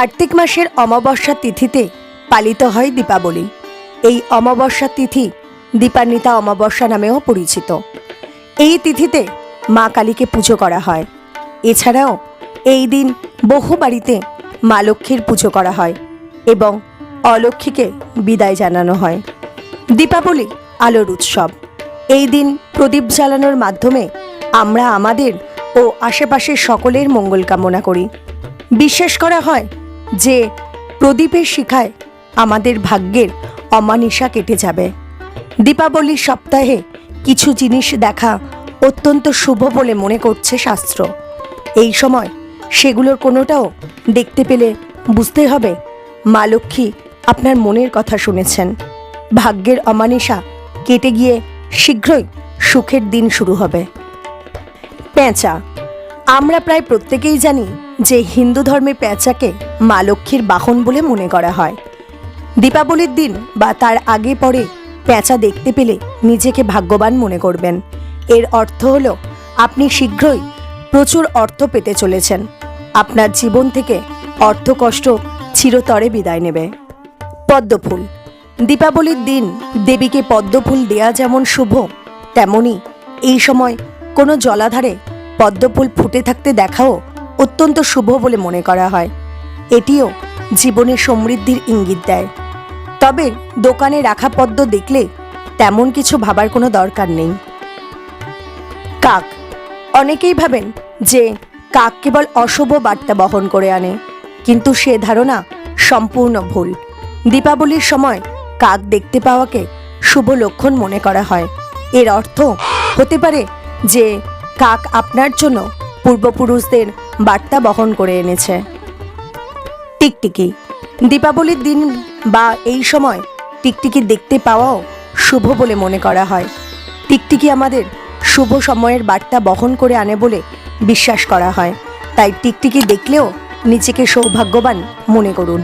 কার্তিক মাসের অমাবস্যা তিথিতে পালিত হয় দীপাবলি। এই অমাবস্যা তিথি দীপান্বিতা অমাবস্যা নামেও পরিচিত। এই তিথিতে মা কালীকে পুজো করা হয়। এছাড়াও এই দিন বহু বাড়িতে মা লক্ষ্মীর পুজো করা হয় এবং অলক্ষ্মীকে বিদায় জানানো হয়। দীপাবলি আলোর উৎসব। এই দিন প্রদীপ জ্বালানোর মাধ্যমে আমরা আমাদের ও আশেপাশের সকলের মঙ্গল কামনা করি। বিশ্বাস করা হয় যে প্রদীপের শিখায় আমাদের ভাগ্যের অমানিসা কেটে যাবে। দীপাবলির সপ্তাহে কিছু জিনিস দেখা অত্যন্ত শুভ বলে মনে করছে শাস্ত্র। এই সময় সেগুলোর কোনোটাও দেখতে পেলে বুঝতে হবে মা লক্ষ্মী আপনার মনের কথা শুনেছেন। ভাগ্যের অমানিসা কেটে গিয়ে শীঘ্রই সুখের দিন শুরু হবে। পেঁচা, আমরা প্রায় প্রত্যেকেই জানি যে হিন্দু ধর্মে পেঁচাকে মা লক্ষ্মীর বাহন বলে মনে করা হয়। দীপাবলির দিন বা তার আগে পরে প্যাঁচা দেখতে পেলে নিজেকে ভাগ্যবান মনে করবেন। এর অর্থ হলো, আপনি শীঘ্রই প্রচুর অর্থ পেতে চলেছেন। আপনার জীবন থেকে অর্থকষ্ট চিরতরে বিদায় নেবে। পদ্মফুল। দীপাবলির দিন দেবীকে পদ্মফুল দেয়া যেমন শুভ, তেমনি এই সময় কোনো জলাধারে পদ্মফুল ফুটে থাকতে দেখাও অত্যন্ত শুভ বলে মনে করা হয়। এটিও জীবনে সমৃদ্ধির ইঙ্গিত দেয়। তবে দোকানে রাখা পদ্ম দেখলে তেমন কিছু ভাবার কোনো দরকার নেই। কাক। অনেকেই ভাবেন যে কাক কেবল অশুভ বার্তা বহন করে আনে, কিন্তু সে ধারণা সম্পূর্ণ ভুল। দীপাবলির সময় কাক দেখতে পাওয়াকে শুভ লক্ষণ মনে করা হয়। এর অর্থ হতে পারে যে কাক আপনার জন্য পূর্বপুরুষদের বার্তা বহন করে এনেছে। টিকটিকি। দীপাবলির দিন বা এই সময় টিকটিকি দেখতে পাওয়াও শুভ বলে মনে করা হয়। টিকটিকি আমাদের শুভ সময়ের বার্তা বহন করে আনে বলে বিশ্বাস করা হয়। তাই টিকটিকি দেখলেও নিজেকে সৌভাগ্যবান মনে করুন।